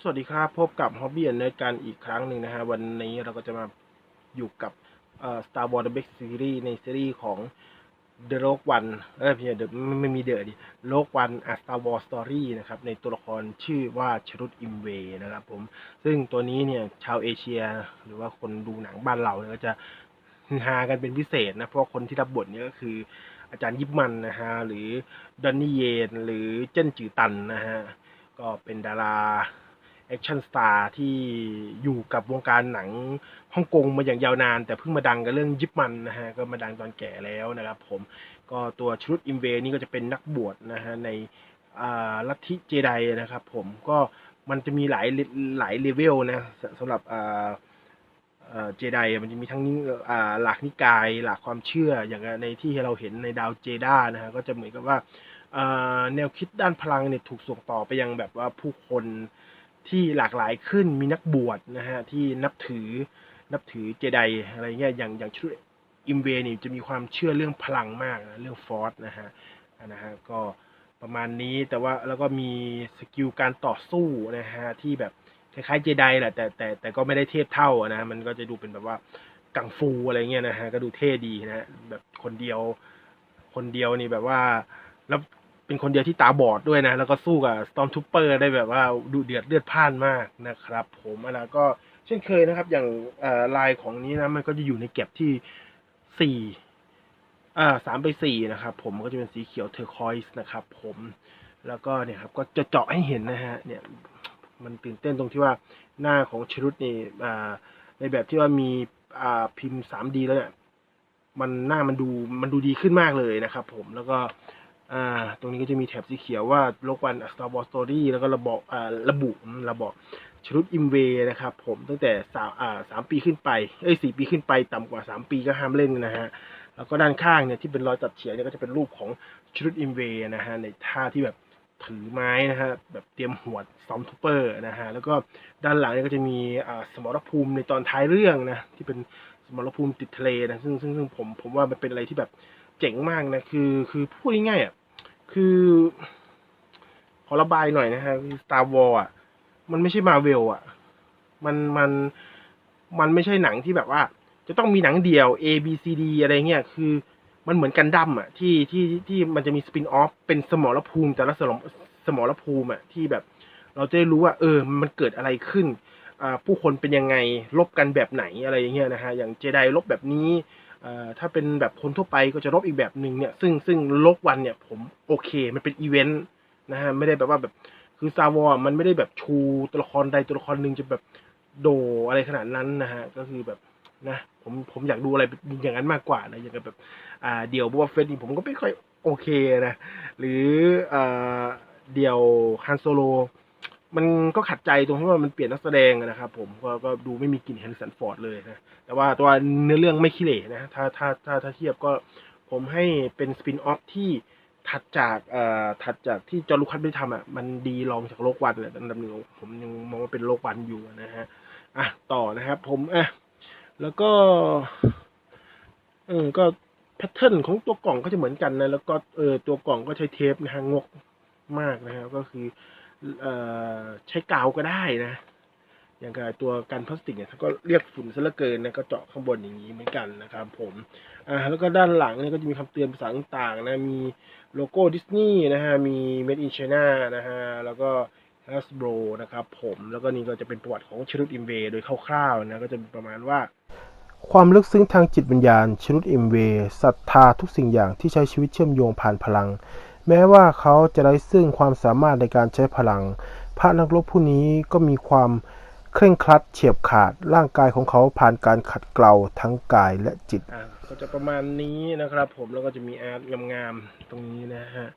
สวัสดีครับ พบกับ Hobby and Nerd กันอีกครั้งหนึ่งนะฮะ วันนี้เราก็จะมาอยู่กับเอ่อ Star Wars The Big Series ในซีรีส์ของ The Rogue One เอ้ยไม่ใช่ The ไม่มีเดอดิ Rogue One Star Wars Story นะครับ ในตัวละครชื่อว่าชรุตอิมเวนะครับผม ซึ่งตัวนี้เนี่ย ชาวเอเชีย หรือว่าคนดูหนังบ้านเราเนี่ยก็จะฮากันเป็นพิเศษนะ เพราะคนที่รับบทเนี่ยก็คืออาจารย์ยิปมันนะฮะ หรือดอนนี่เยน หรือเจิ้นจือตันนะฮะก็เป็นดารา แอคชั่นสตาร์ที่อยู่กับวงการหนังฮ่องกงมาอย่างยาวนาน แต่เพิ่งมาดังกับเรื่องยิปมันนะฮะ ก็มาดังตอนแก่แล้วนะครับผมก็ตัวชุดอิมเวนี่ก็จะเป็นนักบวชนะฮะในอ่าลัทธิเจไดนะครับผมก็มันจะมีหลายหลายเลเวลนะสำหรับอ่าเจไดมันจะมีทั้งอ่าหลักนิกายหลักความเชื่ออย่างในที่เราเห็นในดาวเจด้านะฮะก็จะเหมือนกับว่าอ่าแนวคิดด้านพลังเนี่ยถูกส่งต่อไปยังแบบว่าผู้คน ที่หลากหลายขึ้นมีนักบวชนะฮะที่นับถือนับถือเจไดอะไรเงี้ยอย่างอย่างชุดอิมเวนี่จะมีความเชื่อเรื่องพลังมากนะเรื่องฟอร์สนะฮะนะฮะก็ประมาณนี้แต่ว่าแล้วก็มีสกิลการต่อสู้นะฮะที่แบบคล้ายๆเจไดแหละแต่แต่แต่ก็ไม่ได้เทพเท่านะมันก็จะดูเป็นแบบว่ากังฟูอะไรเงี้ยนะฮะก็ดูเท่ดีนะฮะแบบคนเดียวคนเดียวนี่แบบว่าแล้ว เป็นคนเดียวที่ตาบอดด้วยนะ แล้วก็สู้กับสตอมทูเปอร์ได้แบบว่าดูเดือดเลือดพ่านมากนะครับ ผมอะนะก็เช่นเคยนะครับ อย่างลายของนี้นะมันก็จะอยู่ในเก็บที่สี่อ่าสามไปสี่นะครับ ผมก็จะเป็นสีเขียวเทอร์คอยส์นะครับ ผมแล้วก็เนี่ยครับก็จะเจาะให้เห็นนะฮะเนี่ยมันตื่นเต้นตรงที่ว่าหน้าของชรุตนี่อ่าในแบบที่ว่ามีอ่าพิมพ์ 3D แล้วเนี่ยมันหน้ามันดูมันดูดีขึ้นมากเลยนะครับ ผมแล้วก็ อ่า ตรงนี้ก็จะมีแถบสีเขียวว่าโลกวัน Star Wars Story แล้วก็ระบอกอ่าระบุระบอกชรุตอิมเวนะครับ ผมตั้งแต่สามอ่าสามปีขึ้นไปเอ้ยสี่ปีขึ้นไปต่ำกว่าสามปีก็ห้ามเล่นนะฮะแล้วก็ด้านข้างเนี่ยที่เป็นรอยตัดเฉียงเนี่ยก็จะเป็นรูปของชรุตอิมเวนะฮะในท่าที่แบบถือไม้นะฮะแบบเตรียมหัวดซอมทูเปอร์นะฮะแล้วก็ด้านหลังเนี่ยก็จะมีอ่าสมรภูมิในตอนท้ายเรื่องนะที่เป็นสมรภูมิติดทะเลนะซึ่งซึ่งซึ่งผมผมว่ามันเป็นอะไรที่แบบ เจ๋งมากนะ คือคือพูดง่ายๆอะคือ ขอระบายหน่อยนะฮะคือ Star Wars อะ มันไม่ใช่มาเวลอะ มันมันมันไม่ใช่หนังที่แบบว่า จะต้องมีหนังเดี่ยว A B C D อะไรเงี้ยคือมันเหมือนกันดั้มอะที่ที่ที่มันจะมีสปินออฟเป็นสมรภูมิแต่ละสมสมรภูมิอะที่แบบ เราจะได้รู้ว่า เออ มันเกิดอะไรขึ้น อ่า ผู้คนเป็นยังไงลบกันแบบไหนอะไรอย่างเงี้ยนะฮะอย่างเจไดลบแบบนี้ ถ้าเป็นแบบคนทั่วไปก็จะลบอีกแบบหนึ่งเนี่ย ซึ่งซึ่งลบวันเนี่ยผมโอเค มันเป็นอีเวนต์นะฮะ ไม่ได้แบบว่าแบบ คือซาวอมันไม่ได้แบบชูตัวละครใดตัวละครหนึ่งจะแบบโดอะไรขนาดนั้นนะฮะ ก็คือแบบนะผมผมอยากดูอะไรอย่างนั้นมากกว่านะอย่างแบบ อ่า เดี่ยวบัวเฟสนี่ผมก็ไม่ค่อยโอเคนะ หรืออ่าเดี่ยวฮันโซโล มันก็ขัดใจตรงที่ว่ามันเปลี่ยนนักแสดงนะครับ ผมก็ก็ดูไม่มีกลิ่นแฮนสันฟอร์ดเลยนะแต่ว่าตัวเนื้อเรื่องไม่ขี้เหร่นะถ้าถ้าถ้าถ้าเทียบก็ผมให้เป็นสปินออฟที่ถัดจากเอ่อถัดจากที่จอร์ลูคัสไม่ทำอะมันดีรองจากโลกวันเลยอันดับหนึ่งผมยังมองว่าเป็นโลกวันอยู่นะฮะอะต่อนะครับ ผมอะแล้วก็เออก็แพทเทิร์นของตัวกล่องก็จะเหมือนกันนะแล้วก็เออตัวกล่องก็ใช้เทปนะฮะงกมากนะฮะก็คือ ใช้กาวก็ได้นะ อย่างกับตัวกันพลาสติกเนี่ยเขาก็เรียกฝุ่นซะเหลือเกินนะก็เจาะข้างบนอย่างนี้เหมือนกันนะครับผมอ่าแล้วก็ด้านหลังเนี่ยก็จะมีคำเตือนภาษาต่างๆนะมีโลโก้ดิสนีย์นะฮะมี Made in China นะฮะแล้วก็ Hasbro นะครับผมแล้วก็นี่ก็จะเป็นประวัติของชรุตอิมเวโดยคร่าวๆนะก็จะประมาณว่า ความลึกซึ้งทางจิตวิญญาณชนุดอิมเวศรัทธาทุกสิ่งอย่างที่ใช้ชีวิตเชื่อมโยงผ่านพลัง แม้ว่าเขาจะไร้ซึ่งความสามารถในการใช้พลัง พระนักรบผู้นี้ก็มีความเคร่งครัดเฉียบขาดร่างกายของเขาผ่านการขัดเกลาทั้งกายและจิตก็จะประมาณนี้นะครับ ผมแล้วก็จะมีอาร์ตงามๆตรงนี้นะฮะ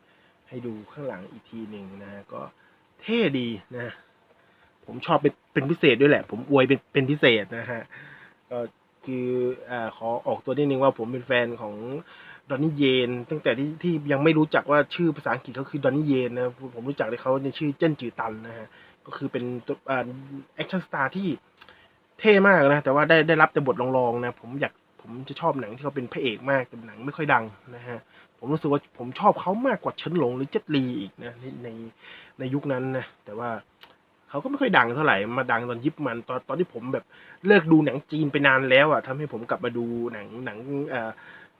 ให้ดูข้างหลังอีกทีหนึ่งนะฮะก็เท่ดีนะ ผมชอบเป็นเป็นพิเศษด้วยแหละ ผมอวยเป็นเป็นพิเศษนะฮะก็คืออ่าขอออกตัวนิดนึงว่าผมเป็นแฟนของ ดอนนี่เยน ตั้งแต่ที่ที่ยังไม่รู้จักว่าชื่อภาษาอังกฤษเขาคือดอนนี่เยนนะผมรู้จักในเขาในชื่อเจิ้นจือตันนะฮะก็คือเป็นตัวอ่าแอคชั่นสตาร์ที่เท่มากนะ แต่ว่าได้ได้รับแต่บทรองๆนะผมอยากผมจะชอบหนังที่เขาเป็นพระเอกมากแต่หนังไม่ค่อยดังนะฮะผมรู้สึกว่าผมชอบเขามากกว่าเฉินหลงหรือเจ็ตลีอีกนะในในในยุคนั้นนะแต่ว่าเขาก็ไม่ค่อยดังเท่าไหร่มาดังตอนยิปมันตอนตอนที่ผมแบบเลิกดูหนังจีนไปนานแล้วอะทำให้ผมกลับมาดูหนังหนังเอ่อ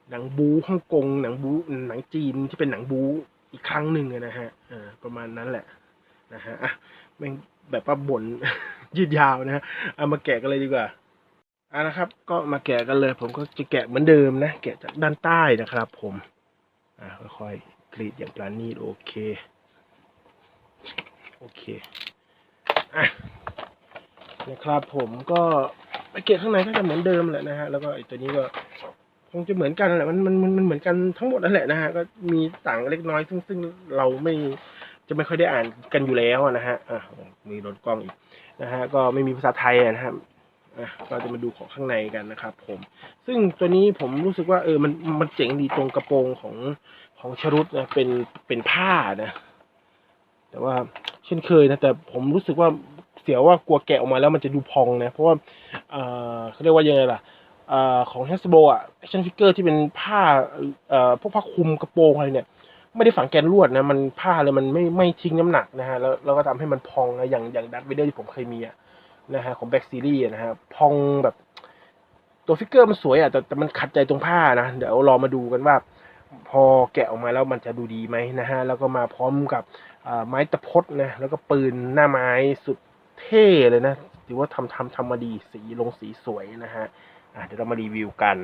หนังบูฮ่องกงหนังบูหนังจีนที่เป็นหนังบูอีกครั้งหนึ่งนะฮะประมาณนั้นแหละนะฮะอะแม่งแบบว่าบ่นยืดยาวนะฮะเอามาแกะกันเลยดีกว่าอะนะครับ ก็มาแกะกันเลย ผมก็จะแกะเหมือนเดิมนะ แกะจากด้านใต้นะครับ ผมอะค่อยๆกรีดอย่างปราณีตโอเค โอเคอะนะครับ ผมก็ไปเก็บข้างในก็จะเหมือนเดิมแหละนะฮะแล้วก็ไอ้ตัวนี้ก็ คงจะเหมือนกันแหละมันมันมันเหมือนกันทั้งหมดนั่นแหละนะฮะก็มีต่างเล็กน้อยซึ่งซึ่งเราไม่จะไม่ค่อยได้อ่านกันอยู่แล้วนะฮะอะมีรถกล้องอีกนะฮะก็ไม่มีภาษาไทยนะฮะอะก็จะมาดูของข้างในกันนะครับ ผม ซึ่งตัวนี้ผมรู้สึกว่าเออมันมันเจ๋งดีตรงกระโปรงของของชรุตนะเป็นเป็นผ้านะ แต่ว่าเช่นเคยนะแต่ผมรู้สึกว่าเสียวว่ากลัวแกะออกมาแล้วมันจะดูพองนะ เพราะว่าเออเขาเรียกว่ายังไงล่ะ อของ Hasbro อะ action figure ที่เป็นผ้าเอ่อพวกผ้าคลุมกระโปรงอะไรเนี่ย ไม่ได้ฝังแกนลวดนะ มันผ้าเลยมันไม่ไม่ทิ้งน้ำหนักนะฮะ แล้วแล้วก็ทำให้มันพองนะ อย่างอย่างดัตเวเดอร์ที่ผมเคยมีอะนะฮะของแบ็กซีรีส์นะฮะ พองแบบตัวฟิกเกอร์มันสวยอะ แต่แต่มันขัดใจตรงผ้านะ เดี๋ยวรอมาดูกันว่า พอแกะออกมาแล้วมันจะดูดีไหมนะฮะ แล้วก็มาพร้อมกับไม้ตะพดนะ แล้วก็ปืนหน้าไม้สุดเท่เลยนะ ถือว่าทำทำทำมาดีสีลงสีสวยนะฮะ เดี๋ยวเรามารีวิวกัน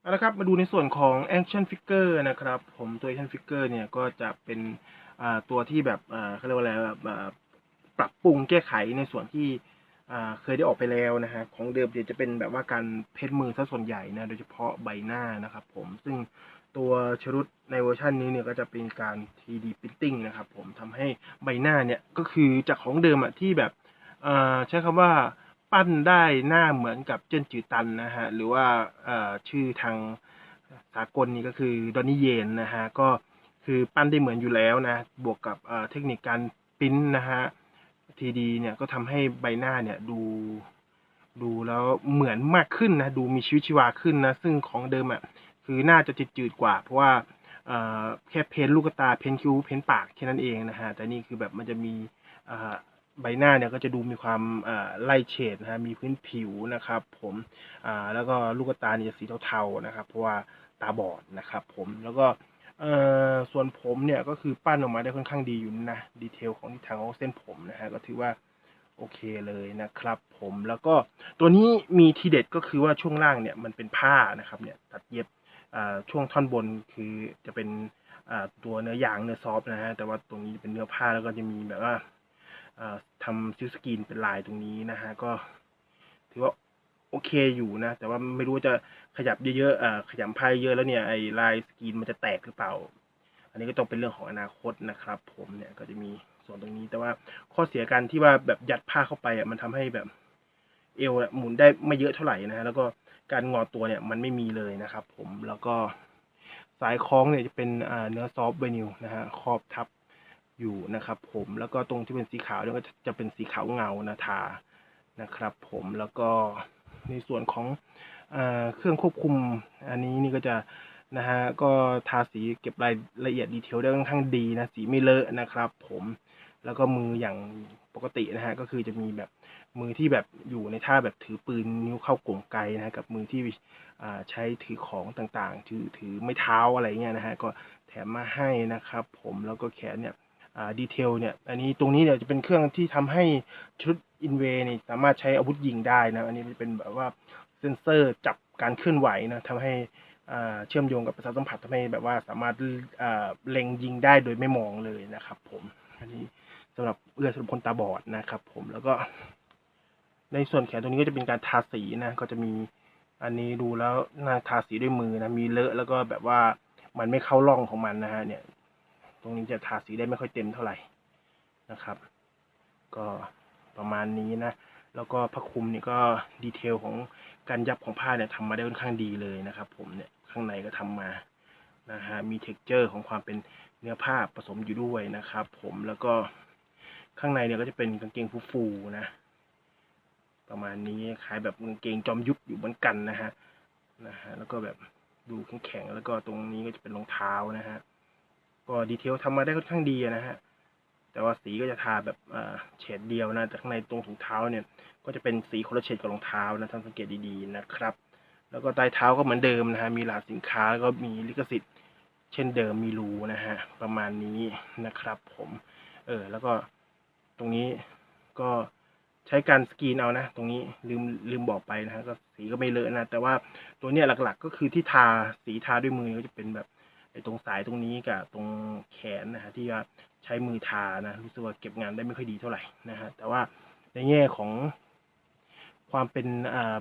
เอาละครับมาดูในส่วนของ action figure นะครับ ผมตัว action figure เนี่ยก็จะเป็นตัวที่แบบเขาเรียกว่าอะไรแบบปรับปรุงแก้ไขในส่วนที่เคยได้ออกไปแล้วนะฮะของเดิมเนี่ยจะเป็นแบบว่าการเพ้นมือซะส่วนใหญ่นะโดยเฉพาะใบหน้านะครับ ผมซึ่งตัวชรุตในเวอร์ชันนี้เนี่ยก็จะเป็นการ 3D printing นะครับ ผมทำให้ใบหน้าเนี่ยก็คือจากของเดิมอะที่แบบใช้คำว่า ปั้นได้หน้าเหมือนกับเจิ้นจือตันนะฮะหรือว่าชื่อทางสากลนี่ก็คือดอนนี่เยนนะฮะก็คือปั้นได้เหมือนอยู่แล้วนะบวกกับเทคนิคการปิ้นนะฮะทีดีเนี่ยก็ทำให้ใบหน้าเนี่ยดูดูแล้วเหมือนมากขึ้นนะดูมีชีวิตชีวาขึ้นนะซึ่งของเดิมอะคือน่าจะจืดๆกว่า เพราะว่าแค่เพ้นลูกตาเพ้นคิ้วเพ้นปากแค่นั้นเองนะฮะแต่นี่คือแบบมันจะมีอ ใบหน้าเนี่ยก็จะดูมีความไล่เฉดนะฮะมีพื้นผิวนะครับ ผมแล้วก็ลูกตาเนี่ยจะสีเทาๆนะครับ เพราะว่าตาบอดนะครับ ผมแล้วก็ส่วนผมเนี่ยก็คือปั้นออกมาได้ค่อนข้างดีอยู่นะดีเทลของทิศทางของเส้นผมนะฮะก็ถือว่าโอเคเลยนะครับ ผมแล้วก็ตัวนี้มีทีเด็ดก็คือว่าช่วงล่างเนี่ยมันเป็นผ้านะครับเนี่ยตัดเย็บช่วงท่อนบนคือจะเป็นตัวเนื้อยางเนื้อซอฟนะฮะแต่ว่าตรงนี้เป็นเนื้อผ้าแล้วก็จะมีแบบว่า ทำซิลสกรีนเป็นลายตรงนี้นะฮะก็ถือว่าโอเคอยู่นะ แต่ว่าไม่รู้ว่าจะขยับเยอะๆอ่าขยำผ้าเยอะแล้วเนี่ยไอ้ลายสกรีนมันจะแตกหรือเปล่า อันนี้ก็ต้องเป็นเรื่องของอนาคตนะครับ ผมเนี่ยก็จะมีส่วนตรงนี้ แต่ว่าข้อเสียการที่ว่าแบบยัดผ้าเข้าไปอะมันทำให้แบบเอวหมุนได้ไม่เยอะเท่าไหร่นะฮะแล้วก็การงอตัวเนี่ยมันไม่มีเลยนะครับ ผมแล้วก็สายคล้องเนี่ยจะเป็นเนื้อซอฟต์ไวนิลนะฮะครอบทับ อยู่นะครับ ผมแล้วก็ตรงที่เป็นสีขาวเนี่ยก็จะเป็นสีขาวเงานะทานะครับ ผมแล้วก็ในส่วนของอเครื่องควบคุมอันนี้นี่ก็จะนะฮะก็ทาสีเก็บรายละเอียดดีเทลได้ค่อนข้างดีนะสีไม่เลอะนะครับ ผมแล้วก็มืออย่างปกตินะฮะก็คือจะมีแบบมือที่แบบอยู่ในท่าแบบถือปืนนิ้วเข้ากลงไกนะฮะกับมือที่ใช้ถือของต่างๆ ถือถือไม่เท้าอะไรเงี้ยนะฮะก็แถมมาให้นะครับ ผมแล้วก็แขนเนี่ย ดีเทลเนี่ย อันนี้ตรงนี้เนี่ยวจะเป็นเครื่องที่ทำให้ชุดอินเวนี่สามารถใช้อาวุธยิงได้นะ อันนี้จะเป็นแบบว่าเซนเซอร์จับการเคลื่อนไหวนะทำให้อ่าเชื่อมโยงกับประสาทสัมผัสทำให้แบบว่าสามารถอ่าเล็งยิงได้โดยไม่มองเลยนะครับ ผม อันนี้สำหรับเอื้อสำหรับคนตาบอดนะครับ ผมแล้วก็ ในส่วนแขนตรงนี้ก็จะเป็นการทาสีนะก็จะมีอันนี้ดูแล้วน่าทาสีด้วยมือนะมีเลอะแล้วก็แบบว่ามันไม่เข้าร่องของมันนะฮะเนี่ย ตรงนี้จะทาสีได้ไม่ค่อยเต็มเท่าไหร่นะครับ ก็ประมาณนี้นะ แล้วก็ผ้าคลุมนี่ก็ดีเทลของการยับของผ้าเนี่ยทำมาได้ค่อนข้างดีเลยนะครับ ผมเนี่ยข้างในก็ทำมานะฮะมีเท็กเจอร์ของความเป็นเนื้อผ้าผสมอยู่ด้วยนะครับ ผมแล้วก็ข้างในเนี่ยก็จะเป็นกางเกงฟูๆนะ ประมาณนี้คล้ายแบบกางเกงจอมยุทธอยู่เหมือนกันนะฮะนะฮะแล้วก็แบบดูแข็งๆแล้วก็ตรงนี้ก็จะเป็นรองเท้านะฮะ ก็ดีเทลทำมาได้ค่อนข้างดีนะฮะ แต่ว่าสีก็จะทาแบบเฉดเดียวนะ แต่ข้างในตรงถุงเท้าเนี่ย ก็จะเป็นสีคนละเฉดกับรองเท้านะท่านสังเกตดีๆนะครับ แล้วก็ใต้เท้าก็เหมือนเดิมนะฮะ มีหลาสินค้าแล้วก็มีลิขสิทธิ์ เช่นเดิมมีรูนะฮะ ประมาณนี้นะครับ ผม เออ แล้วก็ตรงนี้ก็ใช้การสกรีนเอานะ ตรงนี้ลืมลืมบอกไปนะฮะก็สีก็ไม่เลอะนะ แต่ว่าตัวเนี้ยหลักๆ ก็คือที่ทาสีทาด้วยมือก็จะเป็นแบบ ตรงสายตรงนี้กับตรงแขนนะฮะที่ว่าใช้มือทานะรู้สึกว่าเก็บงานได้ไม่ค่อยดีเท่าไหร่นะฮะแต่ว่าในแง่ของความเป็น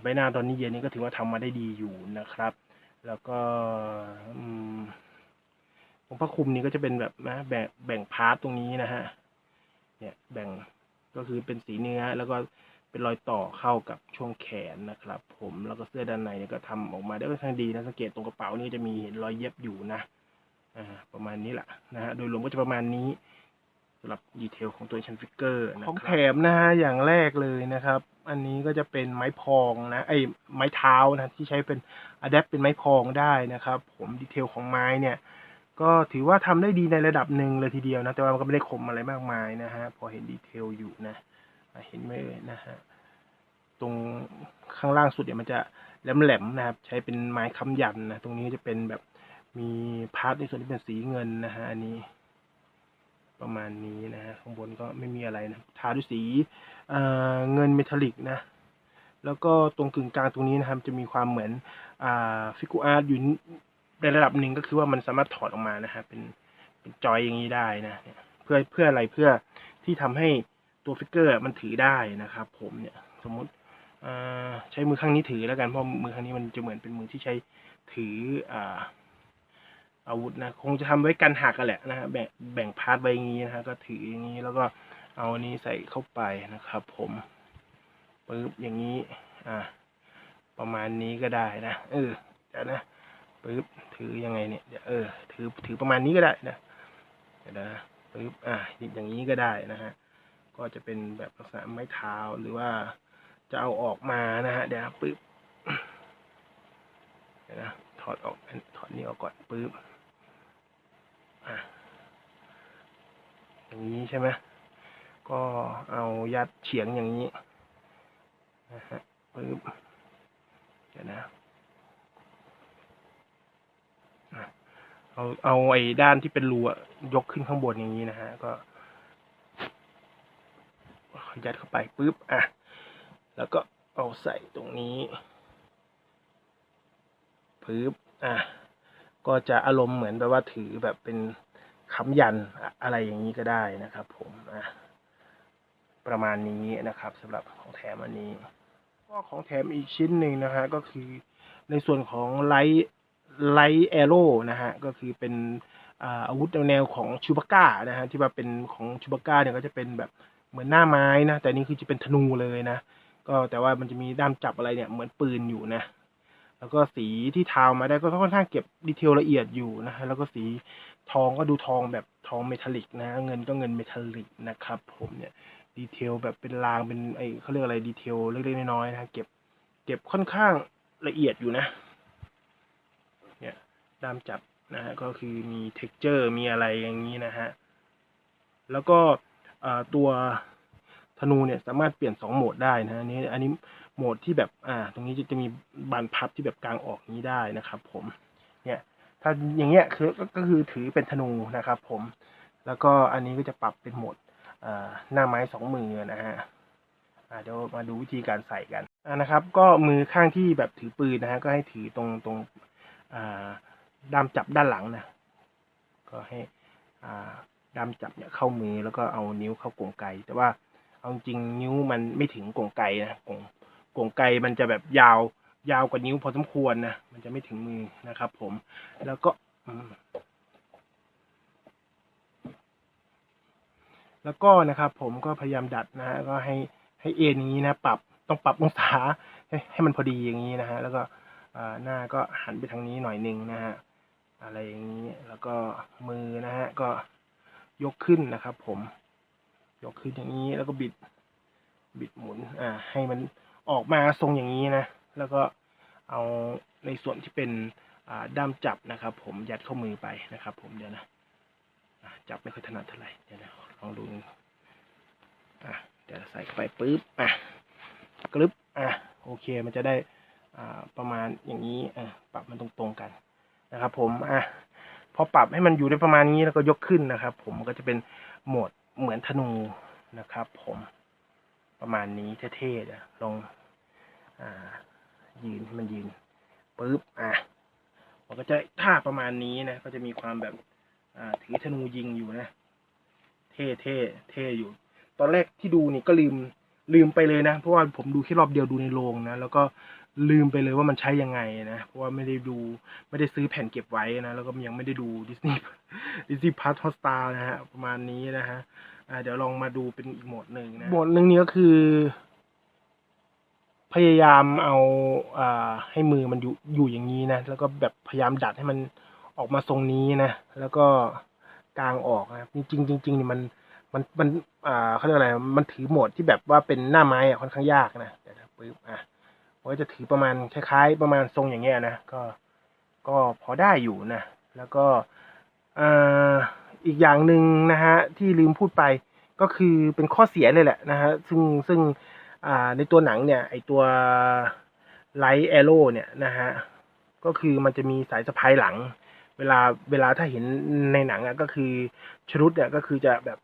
ใบหน้าตอนนี้เย็นนี้ก็ถือว่าทำมาได้ดีอยู่นะครับ แล้วก็อืมตรงผ้าคลุมนี้ก็จะเป็นแบบนะแบ่งแบ่งพาร์ทตรงนี้นะฮะเนี่ยแบ่งก็คือเป็นสีเนื้อแล้วก็เป็นรอยต่อเข้ากับช่วงแขนนะครับ ผมแล้วก็เสื้อด้านในเนี่ยก็ทำออกมาได้ค่อนข้างดีนะสังเกตตรงกระเป๋านี่จะมีเห็นรอยเย็บอยู่นะ ประมาณนี้แหละนะฮะโดยรวมก็จะประมาณนี้สำหรับดีเทลของตัวชันฟิกเกอร์นะของแถมนะฮะอย่างแรกเลยนะครับ อันนี้ก็จะเป็นไม้พองนะไอ้ไม้เท้านะที่ใช้เป็นอะแดปเป็นไม้พองได้นะครับ ผมดีเทลของไม้เนี่ย ก็ถือว่าทำได้ดีในระดับหนึ่งเลยทีเดียวนะแต่ว่ามันก็ไม่ได้คมอะไรมากมายนะฮะพอเห็นดีเทลอยู่นะเห็นไหมนะฮะตรงข้างล่างสุดเนี่ยมันจะแหลมๆนะครับ ใช้เป็นไม้ค้ำยันนะตรงนี้จะเป็นแบบ มีพาร์ทในส่วนที่เป็นสีเงินนะฮะอันนี้ ประมาณนี้นะฮะข้างบนก็ไม่มีอะไรนะทาด้วยสีเเงินเมทัลลิกนะ แล้วก็ตรงกึ่งกลางตรงนี้นะครับจะมีความเหมือนอฟิกูอาร์ตอยู่ในระดับหนึ่งก็คือว่ามันสามารถถอดออกมานะฮะเป็นเป็นจอยอย่างนี้ได้นะเพื่อเพื่ออะไรเพื่อที่ทำให้ตัวฟิกเกอร์มันถือได้นะครับ ผมเนี่ยสมมติใช้มือข้างนี้ถือแล้วกันเพราะมือข้างนี้มันจะเหมือนเป็นมือที่ใช้ถืออ่า อาวุธนะคงจะทำไว้กันหักกันแหละนะฮะแบ่งแบ่งพาร์ทไว้อย่างนี้นะฮะก็ถืออย่างนี้แล้วก็เอาอันนี้ใส่เข้าไปนะครับ ผมปึ๊บอย่างนี้ อ่า ประมาณนี้ก็ได้นะเออเดี๋ยวนะปึ๊บถือยังไงเนี่ยเดี๋ยวเออ ถือถือประมาณนี้ก็ได้นะเดี๋ยวนะปึ๊บอ่าอย่างนี้ก็ได้นะฮะก็จะเป็นแบบลักษณะไม้เท้าหรือว่าจะเอาออกมานะฮะเดี๋ยวนะปึ๊บเดี๋ยวนะถอดออกถอดนี่ออกก่อนปึ๊บ อย่างนี้ใช่ไหมก็เอายัดเฉียงอย่างนี้นะฮะปึ๊บเดี๋ยวนะเอาเอาไอ้ด้านที่เป็นรูอะยกขึ้นข้างบนอย่างนี้นะฮะก็ยัดเข้าไปปุ๊บอะ แล้วก็เอาใส่ตรงนี้ปึ๊บอะ ก็จะอารมณ์เหมือนแบบว่าถือแบบเป็นค้ำยันอะไรอย่างนี้ก็ได้นะครับ ผมอะประมาณนี้นะครับสำหรับของแถมอันนี้ ก็ของแถมอีกชิ้นหนึ่งนะฮะก็คือในส่วนของไลท์ไลท์แอโร่นะฮะก็คือเป็นอาอาวุธแนวของชูบาก้านะฮะที่ว่าเป็นของชูบาก้าเนี่ยก็จะเป็นแบบเหมือนหน้าไม้นะแต่นี่คือจะเป็นธนูเลยนะ ก็แต่ว่ามันจะมีด้ามจับอะไรเนี่ยเหมือนปืนอยู่นะ แล้วก็สีที่ทามาได้ก็ค่อนข้างเก็บดีเทลละเอียดอยู่นะฮะแล้วก็สีทองก็ดูทองแบบทองเมทัลลิกนะเงินก็เงินเมทัลลิกนะครับ ผมเนี่ยดีเทลแบบเป็นรางเป็นไอเขาเรียกอะไรดีเทลเล็กๆน้อยๆนะเก็บเก็บค่อนข้างละเอียดอยู่นะ เนี่ยด้ามจับนะฮะก็คือมีเท็กเจอร์มีอะไรอย่างนี้นะฮะแล้วก็ตัวธนูเนี่ยสามารถเปลี่ยนสองโหมดได้นะอันนี้อันนี้ โหมดที่แบบอ่า ตรงนี้จะจะมีบานพับที่แบบกลางออกนี้ได้นะครับผมเนี่ยถ้าอย่างเงี้ยคือก็คือถือเป็นธนูนะครับ ผม แล้วก็อันนี้ก็จะปรับเป็นโหมดอ่าหน้าไม้สองมือนะฮะอ่าเดี๋ยวมาดูวิธีการใส่กันอ่านะครับ ก็มือข้างที่แบบถือปืนนะฮะก็ให้ถือตรงตรงอ่าด้ามจับด้านหลังนะก็ให้อ่าด้ามจับเนี่ยเข้ามือแล้วก็เอานิ้วเข้ากรงไกแต่ว่าเอาจริงนิ้วมันไม่ถึงกรงไกนะกรง กรงไกมันจะแบบยาวยาวกว่านิ้วพอสมควรนะ มันจะไม่ถึงมือนะครับผม แล้วก็ แล้วก็นะครับผมก็พยายามดัดนะฮะ ก็ให้ให้เอ็นนี้นะ ปรับ ต้องปรับองศาให้ให้มันพอดีอย่างนี้นะฮะ แล้วก็หน้าก็หันไปทางนี้หน่อยหนึ่งนะฮะ อะไรอย่างนี้ แล้วก็มือนะฮะ ก็ยกขึ้นนะครับผม ยกขึ้นอย่างนี้ แล้วก็บิด บิดหมุน อ่า ให้มัน ออกมาทรงอย่างนี้นะ แล้วก็เอาในส่วนที่เป็นด้ามจับนะครับ ผมยัดเข้ามือไปนะครับ ผมเดี๋ยวนะจับไม่ค่อยถนัดเท่าไหร่เดี๋ยวนะลองดูอะเดี๋ยวใส่เข้าไปปุ๊บอะกรึบอะโอเคมันจะได้อ่าประมาณอย่างนี้อะปรับมันตรงๆกันนะครับ ผมอะพอปรับให้มันอยู่ได้ประมาณนี้แล้วก็ยกขึ้นนะครับ ผมก็จะเป็นโหมดเหมือนธนูนะครับ ผมประมาณนี้เท่ๆลอง อ่า ยืนมันยืนปุ๊บอะมันก็จะท่าประมาณนี้นะ ก็จะมีความแบบ อ่าถือธนูยิงอยู่นะ เท่เท่เท่อยู่ ตอนแรกที่ดูนี่ก็ลืมลืมไปเลยนะ เพราะว่าผมดูแค่รอบเดียวดูในโรงนะ แล้วก็ลืมไปเลยว่ามันใช้ยังไงนะ เพราะว่าไม่ได้ดูไม่ได้ซื้อแผ่นเก็บไว้นะ แล้วก็ยังไม่ได้ดูดิสนีย์ดิสนีย์พาร์ทฮอสตานะฮะ ประมาณนี้นะฮะอ่าเดี๋ยวลองมาดูเป็นอีกโหมดหนึ่งนะ โหมดหนึ่งนี้ก็คือ พยายามเอาอ่าให้มือมันอยู่อยู่อย่างนี้นะ แล้วก็แบบพยายามดัดให้มันออกมาทรงนี้นะ แล้วก็กลางออกนะจริงจริงๆนี่มันมันมันอ่าเขาเรียกอะไร มันถือโหมดที่แบบว่าเป็นหน้าไม้อะค่อนข้างยากนะเดี๋ยวนะปึ๊บอะมันก็จะถือประมาณคล้าย ๆ ประมาณทรงอย่างเงี้ยนะก็ก็พอได้อยู่นะ แล้วก็อ่าอีกอย่างหนึ่งนะฮะที่ลืมพูดไปก็คือเป็นข้อเสียเลยแหละนะฮะซึ่งซึ่ง ในตัวหนังเนี่ยไอตัวไลท์แอโร่เนี่ยนะฮะก็คือมันจะมีสายสะพายหลัง เวลาเวลาถ้าเห็นในหนังอะก็คือชรุดเนี่ยก็คือจะแบบ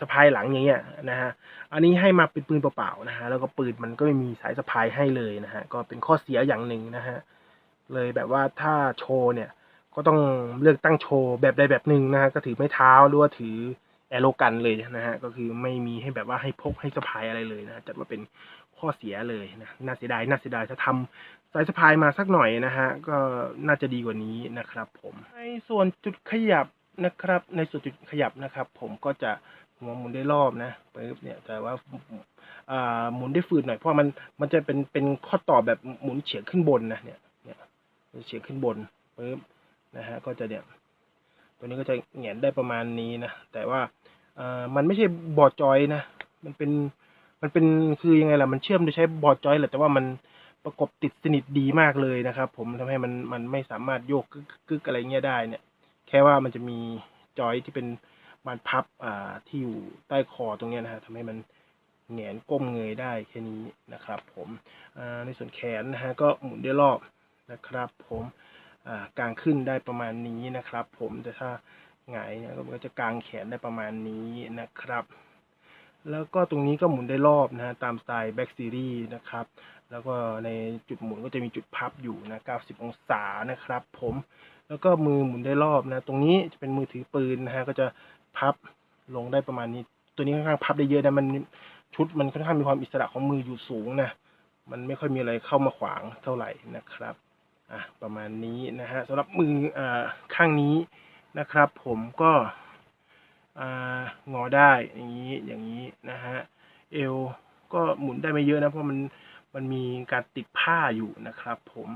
สะพายหลังอย่างเงี้ยนะฮะอันนี้ให้มาเป็นปืนเปล่าๆนะฮะแล้วก็ปืนมันก็ไม่มีสายสะพายให้เลยนะฮะก็เป็นข้อเสียอย่างหนึ่งนะฮะเลยแบบว่าถ้าโชว์เนี่ยก็ต้องเลือกตั้งโชว์แบบใดแบบหนึ่งนะฮะก็ถือไม้เท้าหรือว่าถือ แอโรกันเลยนะฮะก็คือไม่มีให้แบบว่าให้พกให้สะพายอะไรเลยนะจัดว่าเป็นข้อเสียเลยนะน่าเสียดายน่าเสียดายถ้าทำสายสะพายมาสักหน่อยนะฮะก็น่าจะดีกว่านี้นะครับ ผมในส่วนจุดขยับนะครับ ในส่วนจุดขยับนะครับ ผมก็จะหัวหมุนได้รอบนะปึ๊บเนี่ยแต่ว่าอ่าหมุนได้ฝืดหน่อยเพราะมันมันจะเป็นเป็นข้อต่อแบบหมุนเฉียงขึ้นบนนะเนี่ยเนี่ยเฉียงขึ้นบนปึ๊บนะฮะก็จะเนี่ย ตัวนี้ก็จะแหงนได้ประมาณนี้นะ แต่ว่าเอ่อมันไม่ใช่บอร์ดจอยนะ มันเป็น มันเป็นคือยังไงล่ะ มันเชื่อมโดยใช้บอร์ดจอยแหละ แต่ว่ามันประกบติดสนิทดีมากเลยนะครับ ผมทำให้มันมันไม่สามารถโยกกึกกึกอะไรเงี้ยได้เนี่ย แค่ว่ามันจะมีจอยที่เป็นบานพับอ่าที่อยู่ใต้คอตรงเนี้ยนะฮะทำให้มันแงนก้มเงยได้แค่นี้นะครับ ผมในส่วนแขนนะฮะก็หมุนได้รอบนะครับ ผม อ่ากางขึ้นได้ประมาณนี้นะครับ ผมแต่ถ้าหงายเนี่ยก็จะกลางแขนได้ประมาณนี้นะครับ แล้วก็ตรงนี้ก็หมุนได้รอบนะฮะตามสไตล์แบ็กซีรีส์นะครับ แล้วก็ในจุดหมุนก็จะมีจุดพับอยู่นะ 90 องศานะครับ ผมแล้วก็มือหมุนได้รอบนะ ตรงนี้จะเป็นมือถือปืนนะฮะก็จะพับลงได้ประมาณนี้ ตัวนี้ค่อนข้างพับได้เยอะนะมันชุดมันค่อนข้างมีความอิสระของมืออยู่สูงนะมันไม่ค่อยมีอะไรเข้ามาขวางเท่าไหร่นะครับ อะประมาณนี้นะฮะสำหรับมืออ่าข้างนี้นะครับ ผมก็อ่างอได้อย่างนี้อย่างนี้นะฮะเอวก็หมุนได้ไม่เยอะนะเพราะมันมันมีการติดผ้าอยู่นะครับ ผม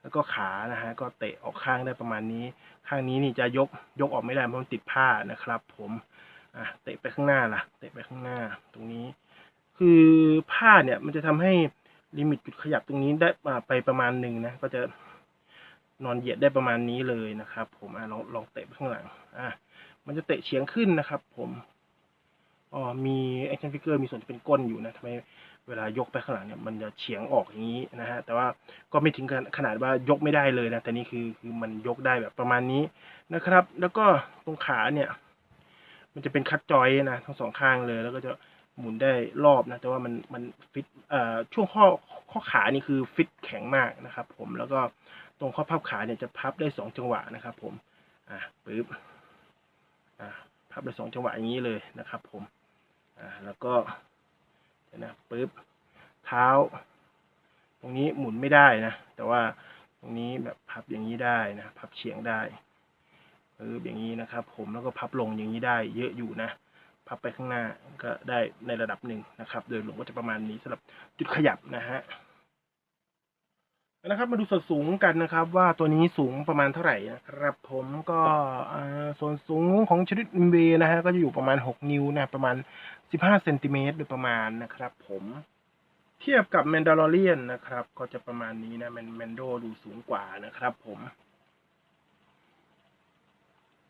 แล้วก็ขานะฮะก็เตะออกข้างได้ประมาณนี้ ข้างนี้นี่จะยกยกออกไม่ได้เพราะมันติดผ้านะครับ ผมอะเตะไปข้างหน้าล่ะ เตะไปข้างหน้าตรงนี้ คือผ้าเนี่ยมันจะทำให้ลิมิตจุดขยับตรงนี้ได้ไปประมาณหนึ่งนะ ก็จะ นอนเหยียดได้ประมาณนี้เลยนะครับ ผมอลองลองเตะไปข้างหลังอะมันจะเตะเฉียงขึ้นนะครับ ผมอ๋อมีแอคชั่นฟิกเกอร์มีส่วนที่เป็นก้นอยู่นะทำไมเวลายกไปข้างหลังเนี่ยมันจะเฉียงออกอย่างนี้นะฮะแต่ว่าก็ไม่ถึงขนาดว่ายกไม่ได้เลยนะแต่นี่คือคือมันยกได้แบบประมาณนี้นะครับ แล้วก็ตรงขาเนี่ย มันจะเป็นคัดจอยนะทั้งสองข้างเลย แล้วก็จะหมุนได้รอบนะแต่ว่ามันมันฟิตเอ่อช่วงข้อข้อขานี่คือฟิตแข็งมากนะครับ ผมแล้วก็ ตรงข้อพับขาเนี่ยจะพับได้สองจังหวะนะครับ ผม อ่าปึ๊บ อ่า พับได้สองจังหวะอย่างนี้เลยนะครับ ผม อ่า แล้วก็เดี๋ยวนะปึ๊บ เท้า ตรงนี้หมุนไม่ได้นะ แต่ว่าตรงนี้แบบพับอย่างนี้ได้นะ พับเฉียงได้ปึ๊บอย่างนี้นะครับ ผม แล้วก็พับลงอย่างนี้ได้ เยอะอยู่นะพับไปข้างหน้าก็ได้ในระดับหนึ่งนะครับ โดยรวมก็จะประมาณนี้สำหรับจุดขยับนะฮะ นะครับมาดูส่วนสูงกันนะครับ ว่าตัวนี้สูงประมาณเท่าไหร่นะครับผมก็อ่าส่วนสูงของชนิดอินเวนะฮะก็จะอยู่ประมาณ 6 นิ้วนะประมาณ 15เซนติเมตรโดยประมาณนะครับผมเทียบกับแมนดาลอเรียนนะครับ ก็จะประมาณนี้นะแมนแมนโดดูสูงกว่านะครับผม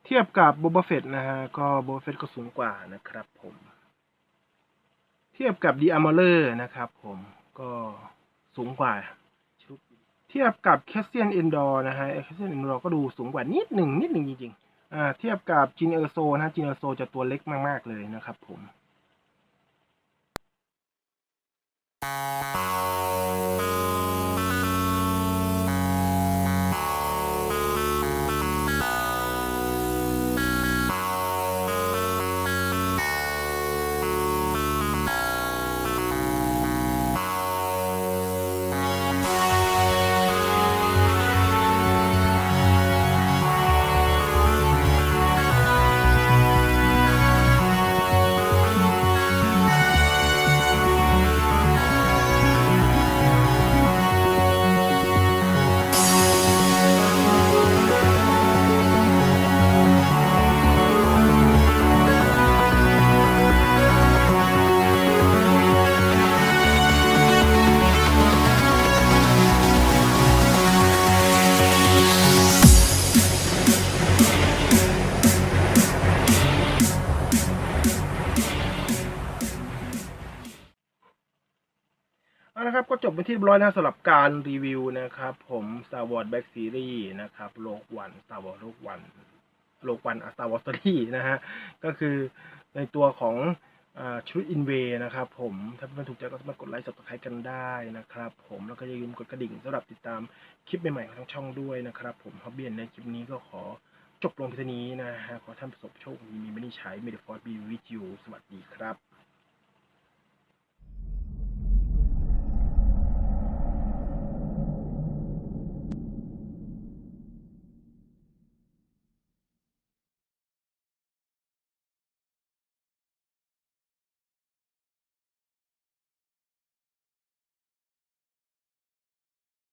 เทียบกับโบบเฟตนะฮะก็โบบเฟตก็สูงกว่านะครับผม เทียบกับดีอาร์มเลอร์นะครับผมก็สูงกว่า เทียบกับแคสเซียนเอนดอร์นะฮะแคสเซียนเอนดอร์ก็ดูสูงกว่านิดหนึ่งนิดหนึ่งจริงๆอ่าเทียบกับจินเออร์โซนะจินเออร์โซจะตัวเล็กมากๆเลยนะครับผม ยบร้อยนะสำหรับการรีวิวนะครับ ผม Star Wars Back Series นะครับโลกวัน Star Wars โลกวันโลกวัน Star Wars Story นะฮะ ก็คือในตัวของอชุดอินเวนะครับผม ถ้าเพื่อนๆถูกใจก็สามารถกดไลค์ subscribe กันได้นะครับผมแล้วก็อย่าลืมกดกระดิ่งสำหรับติดตามคลิปใหม่ๆของทางช่องด้วยนะครับผมฮอบเบียนในคลิปนี้ก็ขอจบลงเพียงนี้นะฮะ ขอท่านประสบโชคดีมีไม่ได้ใช้ May the Force be with you สวัสดีครับ